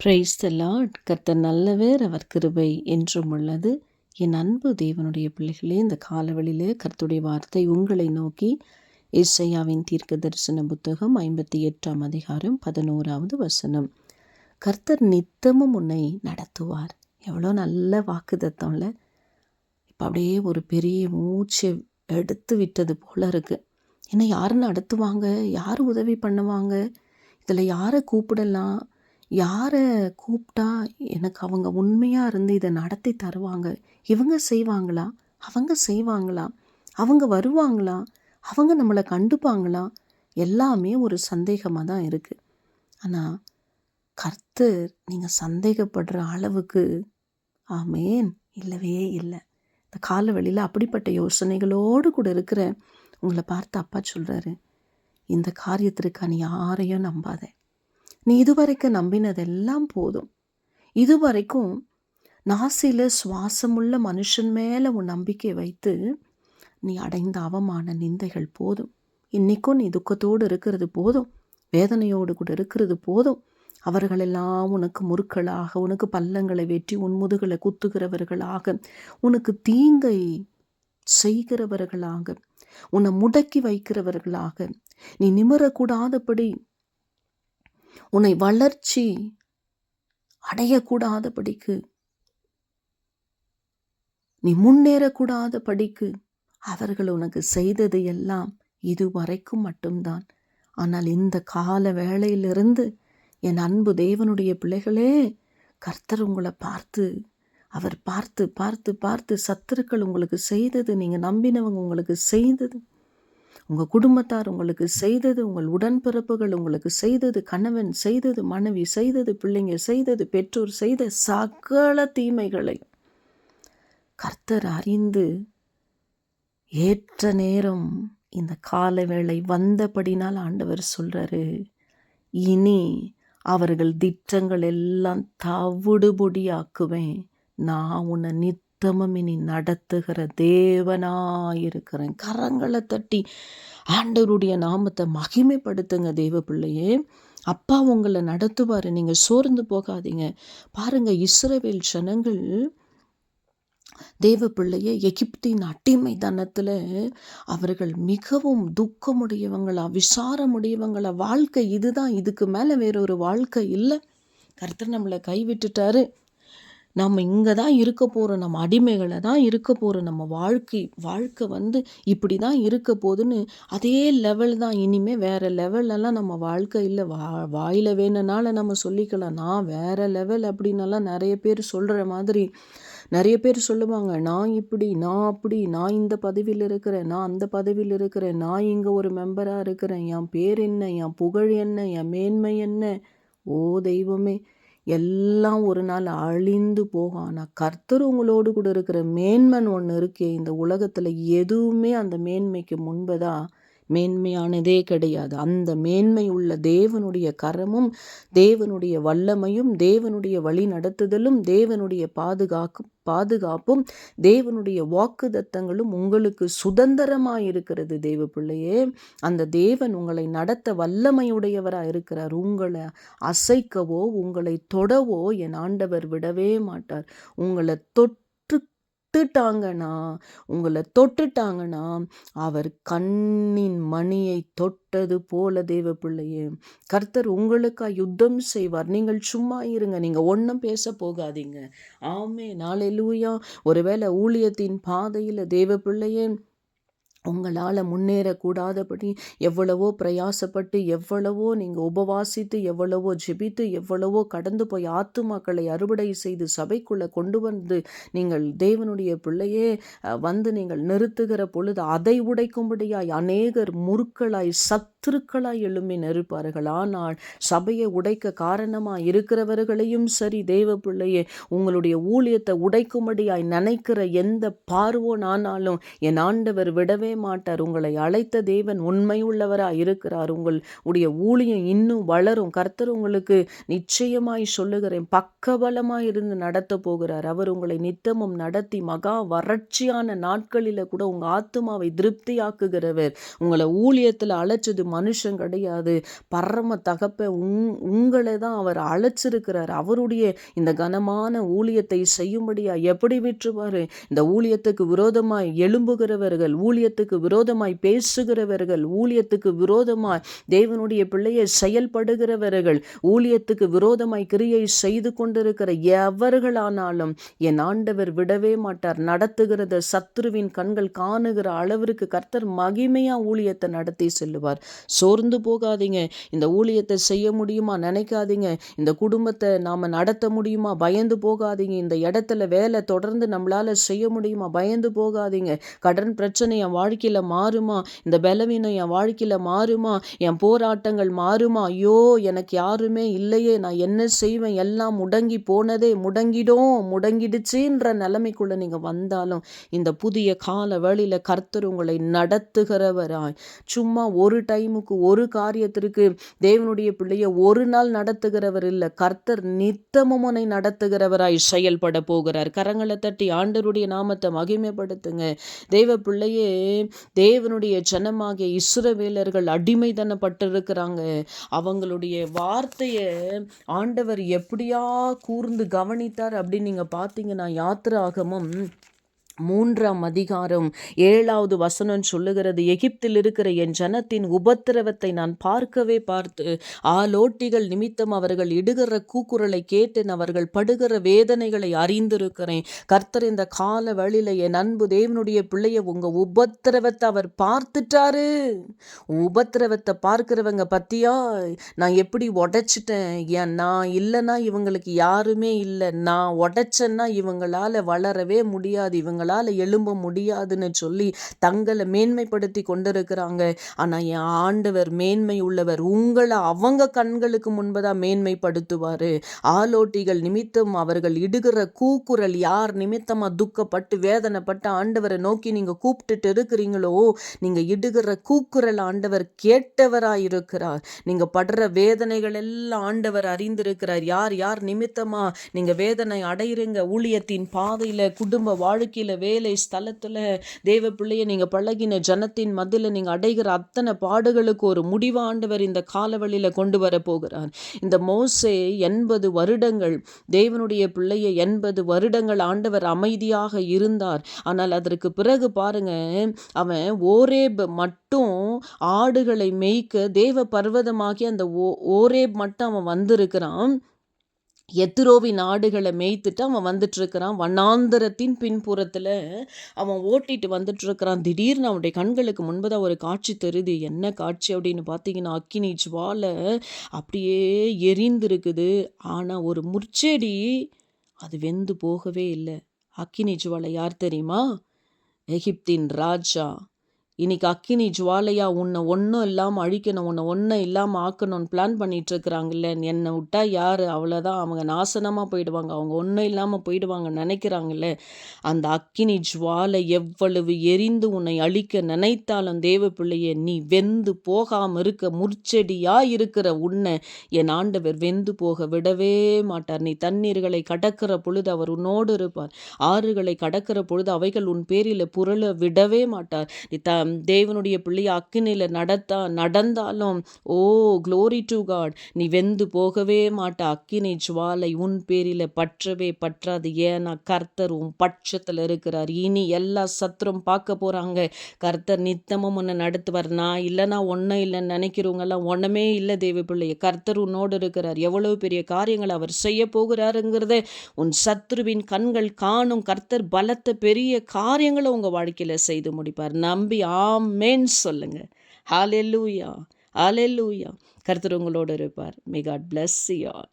Praise the Lord கர்த்தர் நல்லவர் அவர் கிருபை என்றும் உள்ளது. என் அன்பு தேவனுடைய பிள்ளைகளே இந்த காலவெளியில் கர்த்துடைய வார்த்தை உங்களை நோக்கி இசையாவின் தீர்க்க தரிசன புத்தகம் ஐம்பத்தி எட்டாம் அதிகாரம் பதினோராவது வசனம். கர்த்தர் நித்தமும் உன்னை நடத்துவார். எவ்வளோ நல்ல வாக்கு தத்தம்ல இப்போ அப்படியே ஒரு பெரிய மூச்சு எடுத்து விட்டது போல இருக்குது என்னை யார் நடத்துவாங்க? யார் உதவி பண்ணுவாங்க? இதில் யாரை கூப்பிடலாம்? யாரை கூப்பிட்டா எனக்கு அவங்க உண்மையாக இருந்து இதை நடத்தி தருவாங்க? இவங்க செய்வாங்களா? அவங்க செய்வாங்களா? அவங்க வருவாங்களா? அவங்க நம்மளை கண்டுப்பாங்களா? எல்லாமே ஒரு சந்தேகமாக தான் இருக்குது ஆனால் கர்த்தர் நீங்கள் சந்தேகப்படுற அளவுக்கு ஆமேன் இல்லவே இல்லை. இந்த காலவெளியில் அப்படிப்பட்ட யோசனைகளோடு கூட இருக்கிற உங்களை பார்த்து அப்பா சொல்கிறாரு இந்த காரியத்திற்கு நீ யாரையும் நம்பாத. நீ இதுவரைக்கும் நம்பினதெல்லாம் போதும். இதுவரைக்கும் நாசியில் சுவாசமுள்ள மனுஷன் மேலே உன் நம்பிக்கை வைத்து நீ அடைந்த அவமான நிந்தைகள் போதும். இன்றைக்கும் நீ துக்கத்தோடு இருக்கிறது போதும். வேதனையோடு கூட இருக்கிறது போதும். அவர்களெல்லாம் உனக்கு முறுக்களாக உனக்கு பள்ளங்களை வெட்டி உன் முதுகலை குத்துகிறவர்களாக உனக்கு தீங்கை செய்கிறவர்களாக உன்னை முடக்கி வைக்கிறவர்களாக நீ நிமிரக்கூடாதபடி உன்னை வளர்ச்சி அடையக்கூடாத படிக்கு நீ முன்னேறக்கூடாத படிக்கு அவர்கள் உனக்கு செய்தது எல்லாம் இதுவரைக்கும் மட்டும்தான். ஆனால் இந்த கால வேளையிலிருந்து என் அன்பு தேவனுடைய பிள்ளைகளே கர்த்தர் உங்களை பார்த்து அவர் பார்த்து பார்த்து பார்த்து சத்துருக்கள் உங்களுக்கு செய்தது நீங்கள் நம்பினவங்க உங்களுக்கு செய்தது உங்கள் குடும்பத்தார் உங்களுக்கு செய்தது உங்கள் உடன்பிறப்புகள் உங்களுக்கு செய்தது கணவன் செய்தது மனைவி செய்தது பிள்ளைங்க செய்தது பெற்றோர் செய்த சகல தீமைகளை கர்த்தர் அறிந்து ஏற்ற நேரம் இந்த கால வேளை வந்தபடினால் ஆண்டவர் சொல்கிறாரு இனி அவர்கள் திட்டங்கள் எல்லாம் தவிடுபொடியாக்குவேன். நான் உன்னை நித் உத்தமம் இனி நடத்துகிற தேவனாயிருக்கிறேன். கரங்களை தட்டி ஆண்டவருடைய நாமத்தை மகிமைப்படுத்துங்க தேவ பிள்ளையே அப்பா உங்களை நடத்துவார். நீங்கள் சோர்ந்து போகாதீங்க. பாருங்கள் இஸ்ரவேல் ஜனங்கள் தேவ பிள்ளைய எகிப்தின் அட்டிமை தனத்தில் அவர்கள் மிகவும் துக்கமுடையவங்களா விசாரமுடையவங்களா? வாழ்க்கை இதுதான். இதுக்கு மேலே வேறொரு வாழ்க்கை இல்லை. கருத்தர் நம்மளை கைவிட்டுட்டாரு. நம்ம இங்கே தான் இருக்க போகிறோம் நம்ம அடிமைகளை தான் இருக்க போகிறோம் நம்ம வாழ்க்கை வாழ்க்கை வந்து இப்படி தான் இருக்க போகுதுன்னு அதே லெவல் தான். இனிமேல் வேறு லெவல்லலாம் நம்ம வாழ்க்கை இல்லை வா வாயில் வேணுனால நம்ம சொல்லிக்கலாம். நான் வேறு லெவல் அப்படின்னலாம் நிறைய பேர் சொல்கிற மாதிரி நிறைய பேர் சொல்லுவாங்க நான் இப்படி நான் அப்படி நான் இந்த பதவியில் இருக்கிறேன் நான் அந்த பதவியில் இருக்கிறேன் நான் இங்கே ஒரு மெம்பராக இருக்கிறேன் என் பேர் என்ன என் புகழ் என்ன என் மேன்மை என்ன? ஓ தெய்வமே. எல்லாம் ஒரு நாள் அழிந்து போகும். ஆனால் கர்த்தர் உங்களோடு கூட இருக்கிற மேன்மன் ஒன்று இருக்கே. இந்த உலகத்தில் எதுவுமே அந்த மேன்மைக்கு முன்பதாக மேன்மையானதே கிடையாது. அந்த மேன்மை உள்ள தேவனுடைய கரமும் தேவனுடைய வல்லமையும் தேவனுடைய வழி நடத்துதலும் தேவனுடைய பாதுகாக்கும் பாதுகாப்பும் தேவனுடைய வாக்கு தத்தங்களும் உங்களுக்கு சுதந்திரமாக இருக்கிறது தேவ பிள்ளையே. அந்த தேவன் உங்களை நடத்த வல்லமையுடையவராக இருக்கிறார். உங்களை அசைக்கவோ உங்களை தொடவோ என் ஆண்டவர் விடவே மாட்டார். உங்களை தொட்டு தொட்டுட்டாங்கன்னா உங்களை தொட்டுட்டாங்கன்னா அவர் கண்ணின் மணியை தொட்டது போல தேவ பிள்ளையே கர்த்தர் உங்களுக்காக யுத்தம் செய்வார். நீங்கள் சும்மா இருங்க நீங்கள் ஒன்றும் பேச போகாதீங்க. ஆமே நாளை லூயா ஒருவேளை ஊழியத்தின் பாதையில் தேவ பிள்ளையே உங்களால் முன்னேறக்கூடாதபடி எவ்வளவோ பிரயாசப்பட்டு எவ்வளவோ நீங்கள் உபவாசித்து எவ்வளவோ ஜெபித்து எவ்வளவோ கடந்து போய் ஆத்துமாக்களை அறுவடை செய்து சபைக்குள்ளே கொண்டு வந்து நீங்கள் தேவனுடைய பிள்ளையே வந்து நீங்கள் நிறுத்துகிற பொழுது அதை உடைக்கும்படியாய் அநேகர் முறுக்களாய் சத் சத்துருக்களாய் எழும்பி நெருப்பார்கள்? ஆனால் சபையை உடைக்க காரணமாக இருக்கிறவர்களையும் சரி தேவ பிள்ளையே உங்களுடைய ஊழியத்தை உடைக்கும்படியாய் நினைக்கிற எந்த பார்வோன் ஆனாலும் என் ஆண்டவர் விடவே மாட்டார். உங்களை அழைத்த தேவன் உண்மையுள்ளவராக இருக்கிறார். உங்கள் உடைய ஊழியம் இன்னும் வளரும். கர்த்தர் உங்களுக்கு நிச்சயமாய் சொல்லுகிறேன். பக்கபலமாக இருந்து நடத்த போகிறார். அவர் உங்களை நித்தமும் நடத்தி மகா வறட்சியான நாட்களில் கூட உங்கள் ஆத்மாவை திருப்தியாக்குகிறவர். உங்களை ஊழியத்தில் அழைச்சது மனுஷன் கிடையாது. பரம தகப்ப உங் உங்களை தான் அவர் அழைச்சிருக்கிறார். அவருடைய இந்த கனமான ஊழியத்தை செய்யும்படியா எப்படி விற்றுவார்? இந்த ஊழியத்துக்கு விரோதமாய் எழும்புகிறவர்கள் ஊழியத்துக்கு விரோதமாய் பேசுகிறவர்கள் ஊழியத்துக்கு விரோதமாய் தேவனுடைய பிள்ளையை செயல்படுகிறவர்கள் ஊழியத்துக்கு விரோதமாய் கிரியை செய்து கொண்டிருக்கிற எவர்களானாலும் என் ஆண்டவர் விடவே மாட்டார். நடத்துகிறத சத்ருவின் கண்கள் காணுகிற அளவிற்கு கர்த்தர் மகிமையா ஊழியத்தை நடத்தி செல்லுவார். சோர்ந்து போகாதீங்க. இந்த ஊழியத்தை செய்ய முடியுமா நினைக்காதீங்க. இந்த குடும்பத்தை நாம் நடத்த முடியுமா? பயந்து போகாதீங்க. இந்த இடத்துல வேலை தொடர்ந்து நம்மளால் செய்ய முடியுமா? பயந்து போகாதீங்க. கடன் பிரச்சனை என் வாழ்க்கையில் மாறுமா? இந்த பலவீனம் என் வாழ்க்கையில் மாறுமா? என் போராட்டங்கள் மாறுமா? ஐயோ எனக்கு யாருமே இல்லையே. நான் என்ன செய்வேன்? எல்லாம் முடங்கி போனதே முடங்கிடும். முடங்கிடுச்சுன்ற நிலைமைக்குள்ளே நீங்கள் வந்தாலும் இந்த புதிய கால வழியில் கர்த்தர் உங்களை நடத்துகிறவராய். சும்மா ஒரு டைம் டைமுக்கு ஒரு காரியத்திற்கு தேவனுடைய பிள்ளைய ஒரு நாள் நடத்துகிறவர் இல்லை. கர்த்தர் நித்தமும் உன்னை நடத்துகிறவராய் செயல்பட போகிறார். கரங்களை தட்டி ஆண்டருடைய நாமத்தை மகிமைப்படுத்துங்க. தேவ பிள்ளையே தேவனுடைய ஜனமாகிய இஸ்ரவேலர்கள் அடிமைதனப்பட்டிருக்கிறாங்க அவங்களுடைய வார்த்தையை ஆண்டவர் எப்படியா கூர்ந்து கவனித்தார் அப்படின்னு நீங்கள் பார்த்தீங்கன்னா யாத்திராகமும் மூன்றாம் அதிகாரம் ஏழாவது வசனம் சொல்லுகிறது எகிப்தில் இருக்கிற என் ஜனத்தின் உபத்திரவத்தை நான் பார்க்கவே பார்த்து ஆலோட்டிகள் நிமித்தம் அவர்கள் இடுகிற கூக்குரலை கேட்டேன் அவர்கள் படுகிற வேதனைகளை அறிந்திருக்கிறேன். கர்த்தர் இந்த கால வழியில என் அன்பு தேவனுடைய பிள்ளைய உங்க உபத்திரவத்தை அவர் பார்த்துட்டாரு. உபத்திரவத்தை பார்க்கிறவங்க பத்தியா? நான் எப்படி உடைச்சிட்டேன்? ஏன் நான் இல்லைன்னா இவங்களுக்கு யாருமே இல்லை. நான் உடைச்சேன்னா இவங்களால வளரவே முடியாது. இவங்களால அவங்களால எழும்ப முடியாதுன்னு சொல்லி தங்களை மேன்மைப்படுத்தி கொண்டிருக்கிறாங்க. ஆனால் என் ஆண்டவர் மேன்மை உள்ளவர் உங்களை அவங்க கண்களுக்கு முன்பதாக மேன்மைப்படுத்துவார். ஆலோட்டிகள் நிமித்தம் அவர்கள் இடுகிற கூக்குரல் யார் நிமித்தமாக துக்கப்பட்டு வேதனைப்பட்டு ஆண்டவரை நோக்கி நீங்கள் கூப்பிட்டுட்டு இருக்கிறீங்களோ நீங்கள் இடுகிற கூக்குரல் ஆண்டவர் கேட்டவராக இருக்கிறார் நீங்கள் படுற வேதனைகள் எல்லாம் ஆண்டவர் அறிந்திருக்கிறார். யார் யார் நிமித்தமாக நீங்கள் வேதனை அடையிறீங்க? ஊழியத்தின் பாதையில் குடும்ப வாழ்க்கையில் வேலை ஸ்தலத்தில் தேவ பிள்ளையை நீங்கள் பழகின ஜனத்தின் மதியில் நீங்கள் அடைகிற அத்தனை பாடுகளுக்கு ஒரு முடிவாண்டவர் இந்த காலவழியில் கொண்டு வர போகிறார். இந்த மோசே எண்பது வருடங்கள் தேவனுடைய பிள்ளையை எண்பது வருடங்கள் ஆண்டவர் அமைதியாக இருந்தார். ஆனால் அதற்கு பிறகு பாருங்க அவன் ஓரேப் மட்டும் ஆடுகளை மேய்க்க தேவ பர்வதமாகி அந்த ஓரேப் மட்டும் அவன் வந்திருக்கிறான். எத்திரோவி நாடுகளை மேய்த்துட்டு அவன் வந்துட்டுருக்கிறான். வண்ணாந்தரத்தின் பின்புறத்தில் அவன் ஓட்டிட்டு வந்துட்டுருக்கிறான். திடீர்னு அவனுடைய கண்களுக்கு முன்பதாக ஒரு காட்சி தெரியுது. என்ன காட்சி அப்படின்னு பார்த்தீங்கன்னா அக்கினி ஜுவாலை அப்படியே எரிந்திருக்குது. ஆனால் ஒரு முற்செடி அது வெந்து போகவே இல்லை. அக்கினி ஜுவாலை யார் தெரியுமா? எகிப்தின் ராஜா. இன்னைக்கு அக்கினி ஜுவாலையா உன்னை ஒன்றும் இல்லாமல் அழிக்கணும் உன்னை ஒன்றும் இல்லாமல் ஆக்கணும்னு பிளான் பண்ணிட்டு இருக்கிறாங்கல்ல என்னை விட்டா யார்? அவ்வளோதான் அவங்க நாசனமாக போயிடுவாங்க. அவங்க ஒன்றும் இல்லாமல் போயிடுவாங்க நினைக்கிறாங்கல்ல. அந்த அக்கினி ஜுவாலை எவ்வளவு எரிந்து உன்னை அழிக்க நினைத்தாலும் தேவ பிள்ளையே நீ வெந்து போகாமல் இருக்க முற்செடியாக இருக்கிற உன்னை என் ஆண்டவர் வெந்து போக விடவே மாட்டார். நீ தண்ணீர்களை கடக்கிற பொழுது அவர் உன்னோடு இருப்பார். ஆறுகளை கடக்கிற பொழுது அவைகள் உன் பேரில் புரள விடவே மாட்டார். நீ த தேவனுடைய பிள்ளை அக்கினியில் நடத்தா நடந்தாலும் ஓ க்ளோரி டு காட் நீ வெந்து போகவே மாட்ட. அக்கினி ஜுவாலை உன் பேரில் பற்றவே பற்றாது. ஏன்னா கர்த்தர் உன் பட்சத்தில் இருக்கிறார். இனி எல்லா சத்துரும் பார்க்க போகிறாங்க கர்த்தர் நித்தமும் உன்னை நடத்துவார். நான் இல்லைனா ஒன்றும் இல்லைன்னு நினைக்கிறவங்கெல்லாம் ஒன்றுமே இல்லை தேவ பிள்ளைய. கர்த்தர் உன்னோடு இருக்கிறார். எவ்வளோ பெரிய காரியங்கள் அவர் செய்ய போகிறாருங்கிறத உன் சத்ருவின் கண்கள் காணும். கர்த்தர் பலத்த பெரிய காரியங்களை உங்கள் வாழ்க்கையில் செய்து முடிப்பார். நம்பி ஆமேன்னு சொல்லுங்க. ஹாலெல்லூயா ஹாலெல்லூயா கருத்தர் உங்களோடு இருப்பார். May God bless you all